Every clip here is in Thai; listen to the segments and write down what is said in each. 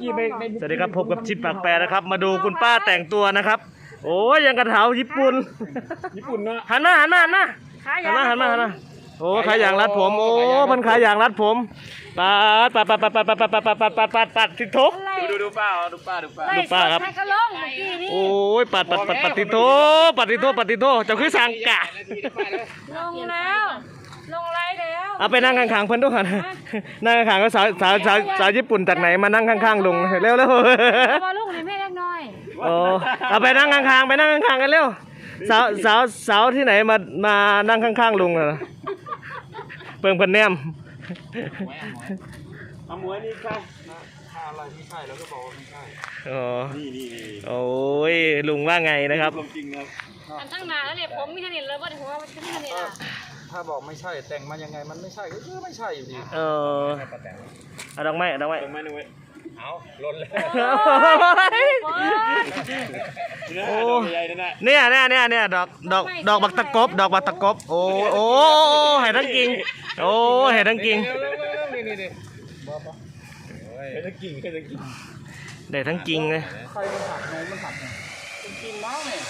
กี้ไม่ไม่สวัสดีครับพบกับชิปปากแปรนะครับ มาดูคุณป้าแต่งตัวนะครับ โอ้ยยังกระเถาญี่ปุ่นญี่ปุ่นเนาะหันมาหันมาหันมาขายหันยามาหันมาหันมาโอ้ขายอย่างรัดผม โอ้มันขายอย่างรัดผมปัดปัดปัดปัดปัดปัดปัดปัดปัดปัดปัดปัดปัดทิทกไล่ดูดูป้าดูป้าดูป้าดูป้าครับไล่สดให้กระลงเมื่อกี้นี้โอ้ยปัดปัดปัดปัดติโตปัดติโตปัดติโตเจ้าคือสังกะลงแล้วลงไล่แล้ว เอาไปนั่งข้างๆเพิ่นด้วยกันนั่งข้างๆก็สาวสาวสาวสาวญี่ปุ่นจากไหนมานั่งข้างๆลุงเร็วเร็วเอามาลูกนี่แม่เล็กน้อยโอ้เอาไปนั่งข้างๆไปนั่งข้างๆกันเร็วสาวสาวสาวที่ไหนมามานั่งข้างๆลุงอะเปิงเพิ่นแนมเอาหมวยนี่ใช่ถ้าอะไรไม่ใช่แล้วก็บอกว่าไม่ใช่อ๋อนี่นี่นี่โอ้ยลุงว่าไงนะครับความจริงนะครับอันตั้งนานแล้วเนี่ยผมมีสนิทเลยว่าถึงว่ามันมีสนิทอะ ถ้าบอกไม่ใช่แต่งมายังไงมันไม่ใช่ก็คือไม่ใช่อยู่ดีเออเอาดอกไม้เอาดอกไม้ตรงไหมนึงเว้ยเอาล้นแล้วโอ้ใหญ่นั่นแหละเนี่ยเนี่ยเนี่ยเนี่ยดอกดอกดอกบักตะกบ ดอกบักตะกบ โอ้โอ้เห็ดทั้งกิ่งโอ้เห็ดทั้งกิ่งนี่นี่นี่ใครจะกิ่งใครจะกิ่งได้ทั้งกิ่งเลยใครมันหักไงมันหักไงจริงๆแล้วเนี่ย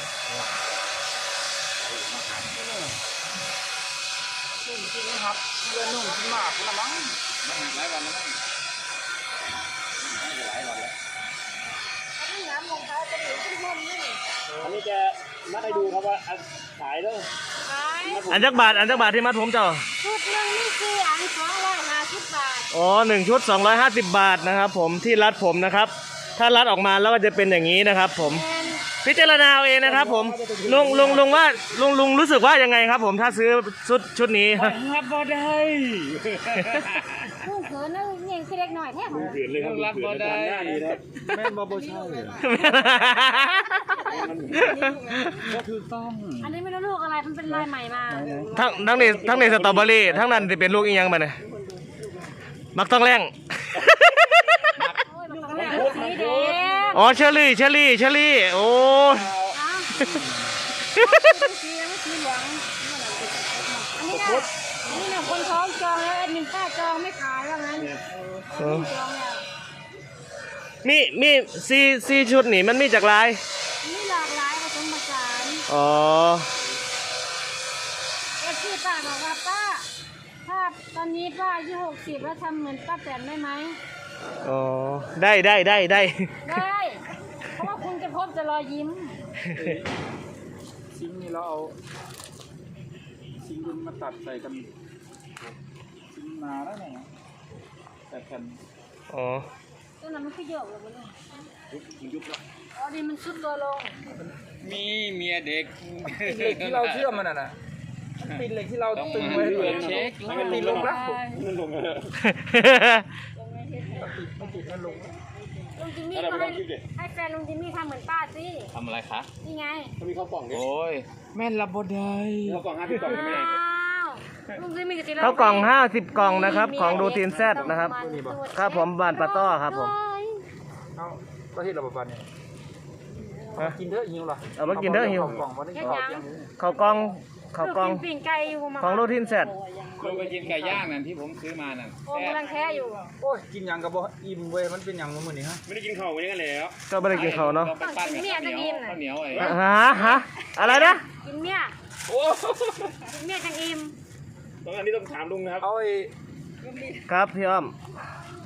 จริงนะครับเรือนุ่งขึ้นมากนะมั้งหลายวันแล้วมั้งน้ำรองเท้าจะเหลือขึ้นมนี่อันนี้จะนัดให้ดูครับว่าขายแล้วอันจักบาท อันจักบาทที่มัดผมเจ้า ชุดหนึ่งนี่คืออันสองร้อยห้าสิบบาท อ๋อหนึ่งชุด250บบาทนะครับผมที่รัดผมนะครับ ถ้ารัดออกมาแล้วก็จะเป็นอย่างนี้นะครับผม พิจารณาเอาเองนะครับ ผมลุงลุงลุงว่าลุงลุงรู้สึกว่ายังไงครับ ผมถ้าซื้อชุดชุดนี้รับบ่ได้ผู้เขินนั่งเงี้ยคือเล็กหน่อยแท้ของเกิดเลยครับรับบ่ได้นะครับแม่นบอโบใช่ก็คือต้องอันนี้ไม่รู้ลูกอะไรมันเป็นลายใหม่มาทั้งทั้งนี้ทั้งนี้สตรอเบอรี่ทั้งนั้นจะเป็นลูกอีหยังมาเนี่ยมักต้องแรงโอ้ยมันต้องแหลกสีแดง อ๋อเชอรี่เชอรี่เชอรี่โอ้อ้าวสีไม่สีเหลืองอันนี้นะอันนี้นะคนท้องจองแล้วแอดมินป้าจองไม่ขายว่างั้นจองแล้วมีมีซีซีชุดนี่มันมีจากลายมีหลากหลายผสมผสานอ๋อเอฟซีป้าบอกว่าป้าถ้าตอนนี้ป้าอายุหกสิบแล้วทำเหมือนป้าแตนได้ไหม อ๋อได้ได้ได้ได้ ได้เพราะว่าคุณจะพบจะรอยยิ้มซิงค์นี่เราเอาซิงค์ดินมาตัดใส่กันซิงค์นาแล้วเนี่ยแต่แผ่นอ๋อตัวนั้นมันคือเยอะเลยมันมันยุบแล้วอ๋อดีมันสุดตัวลง มีเมียเด็กเหล็กที่เราเชื่อมมันน่ะนะมันเป็นเหล็กที่เราตึงไว้ให้เลยมันติดลงแล้วมันลงแล้ว มันติดมันลงลุงจิมมี่ก็ให้ให้แฟนลุงจิมมี่ทำเหมือนป้าสิทำอะไรคะ นี่ไงเขามีข้าวกล่องด้วยโอ้ยแม่นรับบ่ได้ข้าวกล่องห้าสิบกล่องใช่ไหมอ้าวลุงจิมมี่กับจิข้าวกล่อง50กล่องนะครับ ของดูทีนแซดนะครับ ครับผมบานปลาต้อครับผมเอาก็เฮ็ดระบบเนี่ยเอากินเถอะหิวเหรอเอามากินเถอะหิวากล่องมาได้กล่องยังข้าวกล่องข้าวกล่องลูปิ่งไก่อยู่มาของดูทีนแซด ลงไปกินไก่ย่างนั่นที่ผมซื้อมานั่นโอ้กำลังแค่อยู่ โอ้ยกินหยังกับบ่อิ่มเว้ยมันเป็นหยังมื้อนี้ฮะไม่ได้กินข้าวกันยังไงแล้ว ก็ไม่ได้กินข้าวเนาะรไปปั้นกับข้าวเหนียวข้าวเหนียวไอ้ฮะฮะอะไรนะ กินเมียโอ้กินเมียจังอิ่มตรงอันนี้ต้องถามลุงนะครับเอาไอ้ครับพี่อ้อม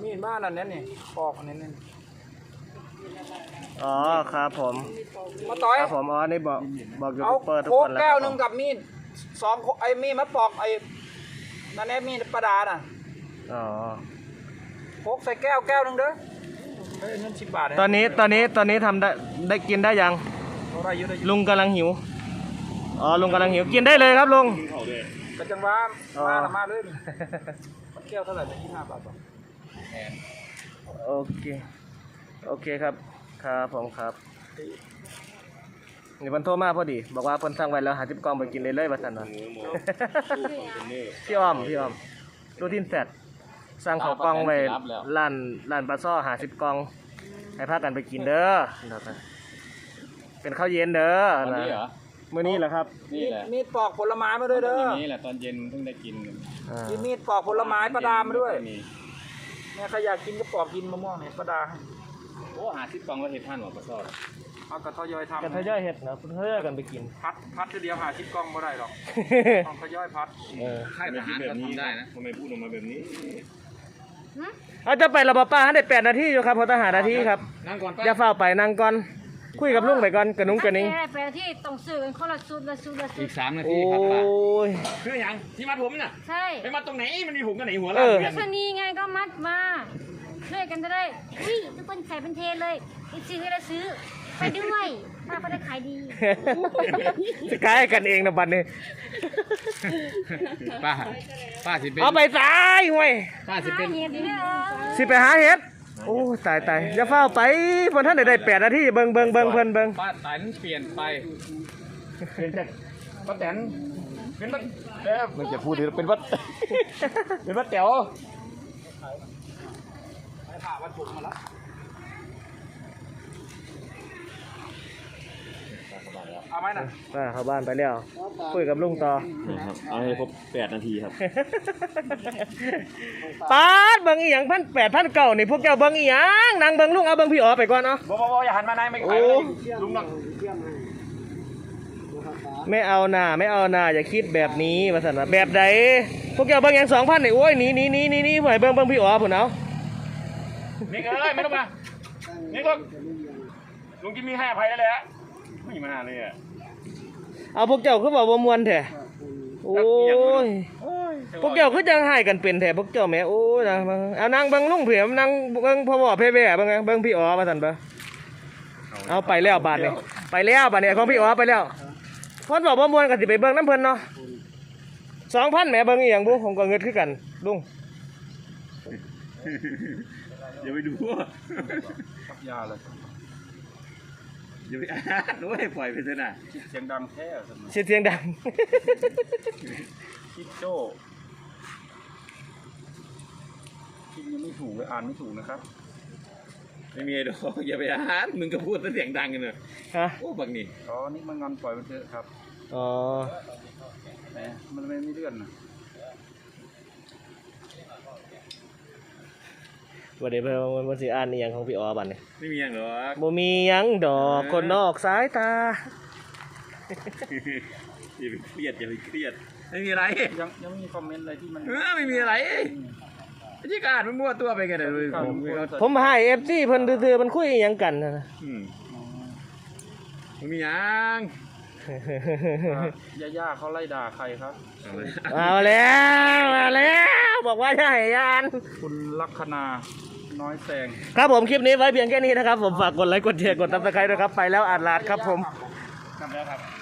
มีดบ้านนั่นเนี่ยนี่ปอกอันนี้นี่อ๋อครับผม มาต่อยครับผม อ๋อนี่บอกบอกยูเอาทูบเบอร์ทุกโค้คกนแล้วแก้วคหนึรับงกับมีดสองโคไอ้มีดมาปอกไอ้ นั่นแน่มีดประดาน่ะอ๋อโค้กใส่แก้วแก้วหนึงเด้อเฮ้ยเงินสิบบาทตอนนี้ตอนนี้ตอนนี้ทำได้ได้กินได้ยังเราได้เยอะได้เยอะลุงกำลังหิว อ๋อ ลุงกำลังหิว กินได้เลยครับลุงกินข้าวด้วยกระจังว่าอ๋อ มาละมาเลยนี่มันแก้วเท่าไหร่เนี่ยยี่ห้าบาทป่ะโอเค โอเคครับ ครับผมครับ นี่เพิ่นโทรมาพอดี บอกว่าเพิ่นสั่งไว้แล้วหาจิบกล่องไปกินเลยเลยว่าซั่นหว่ามูหมูตู้คอนเทนเนอร์พี่อ้อมพี่อ้อมดูทินแซดสั่งข้าวกล่องไว้ร้านร้านปลาซ้อหาสิบกล่อง ให้พากันไปกินเด้อนะครับเป็นข้าวเย็นเด้อวันนี้เหรอมื้อนี้แหละครับนี่แหละมีดปอกผลไม้มาด้วยเด้อนี่แหละตอนเย็นเพิ่งได้กินอ่ามีมีดปอกผลไม้ประดามาด้วยมีเนี่ยใครอยากกินก็ปอกกินมะม่วงเนี่ยประดาให้โอ้หาซิปกล่องแล้วเห็ดท่านหรอปลาซอด เอากระทยอยทำกันทยอยเห็ดนะทยอยกันไปกิน พัดพัดทีเดียวหาชิปกล้องบ่ได้หรอกต้องทยอยพัดเออค่ายทหารก็ทำได้นะทำไมพูดออกมาแบบนี้เอาจะไประบบป้าให้ได้แปดนาทีอยู่ครับพอทหารนาทีครับนั่งก่อนอย่าเฝ้าไปนั่งก่อนคุยกับลุงไปก่อนกระนุ้งกระนิ้งแปลแปลที่ต้องซื้อกันคนละชุดละชุดละชุอีดกสามนาโอ้ทีครับป้ายคืออย่างที่มัดผมน่ะใช่ไปมัดตรงไหนมันมีผมกันไหนหัวเอล่างอเดืลัอนกษณีไงก็มัดมาช่วยกันจะได้อุ้ยทุกคนใส่เป็นเทนเลยอีกซื้อให้เราซื้อ ไปด้วยป้าก็ได้ขายดี จะกลายกันเองนะบัดนี้ป้าป้าสิเป็นเอาไปตายห่วยป้าสิเป็นเห็นไหมเออสิไปหาเห็ดโอ้ตายตายอย่าเฝ้าไปเพิ่นท่านได้ได้แปดนาทีเบิ่งเบิ่งเบิ่งเพิ่นเบิ่งป้าตันเปลี่ยนไปเป็นจากป้าแตนเป็นป้าเอ๊ะมันจะพูดดีเป็นป้าเป็นป้าแต๋วไปผ่าวัดผมมาแล้ว เอาไหมน่ะอ่าเข้าบ้านไปแล้วคุยกับลุงต่อครับเอาให้ครบแปดนาทีครับปาดเบิ่งอีหยังพันแปดพันเก้านี่พวกเจ้าเบิ่งอีหยังนางเบิ่งลุงเอาเบิ่งพี่อ๋อไปก่อนเนาะบ่บ่บ่อย่าหันมานายไม่โอ้ขายเลยลุงนังไม่เอาหน้าไม่เอาหน้าอย่าคิดแบบนี้ว่าซั่นว่าแบบใดพวกเจ้าเบิ่งหยัง2,000นี่โอ้ยหนีหนีหนีหนีหนีไปเบิ่งเบิ่งพี่อ๋อพุ่นเอานี่เอ้ยไม่ต้องมานี่ก็ลุงกินมีให้อภัยได้เลยฮะ ไม่มาเลยอะเอาพวกเจ้าคือบอกบ่ม่วนแท้โอ้ยพวกเจ้าคือจังให้กันเป็นแท้พวกเจ้าแหม่โอ้ยนะเอานางเบิ่งลุงเผียมนางเบิ่งพ่อบ่เพ่แว่เบิ่งไงเบิ่งพี่อ๋อว่าซั่นเบ่เอาไปแล้วบาดนี้ไปแล้วบาดนี้ของพี่อ๋อไปแล้วเพิ่นบอกบ่ม่วนก็สิไปเบิ่งน้ำเพิ่นเนาะ2,000แหมเบิ่งอีหยังบุผมก็เงิดคือกันลุงอย่าไปดูกับยาเลย อย่าไปอ่านโอ้ยปล่อยไปเถอะนะเสียงดังแท้สมเสียงเสียงดัง คิดโจ้คิดยังไม่ถูกเลยอ่านไม่ถูกนะครับไม่มีไอ้ดอกอย่าไปอ่านมึงก็พูดเสียงดังกันเนอะฮะ โอ้บักนี่อ๋อนี่มันงอนปล่อยมันเถอะครับอ๋อ แหมมันไม่ไม่เลื่อนนะ วันนี้เพิ่นมันสิอ่านอีหยังของพี่อ๋อบัดนี้ไม่มีอย่างหรอกบ่มีหยังดอกคนนอกสายตา อย่าไปเครียดอย่าไปเครียด ไม่มีอะไรยังยังมีคอมเมนต์อะไรที่มันเออไม่มีอะไรไอ้ที่กอ่านมันมั่วตัวไปกันเลยครับผมให้ FC เพิ่นซื่อๆมันคุยอีหยังกันนะ อืมไม่มีอย่างย่าย่าเขาไล่ด่าใครครับ เอาเลยเอาแล้วมาแล้ว บอกว่าจะให้ยาน คุณลัคนา น้อยแซงครับผมคลิปนี้ไว้เพียงแค่นี้นะครับ ผมฝากกดไลค์กดแชร์กดติดตามด้วยครับไปแล้วอาดลาดครับผมทำแล้วครับ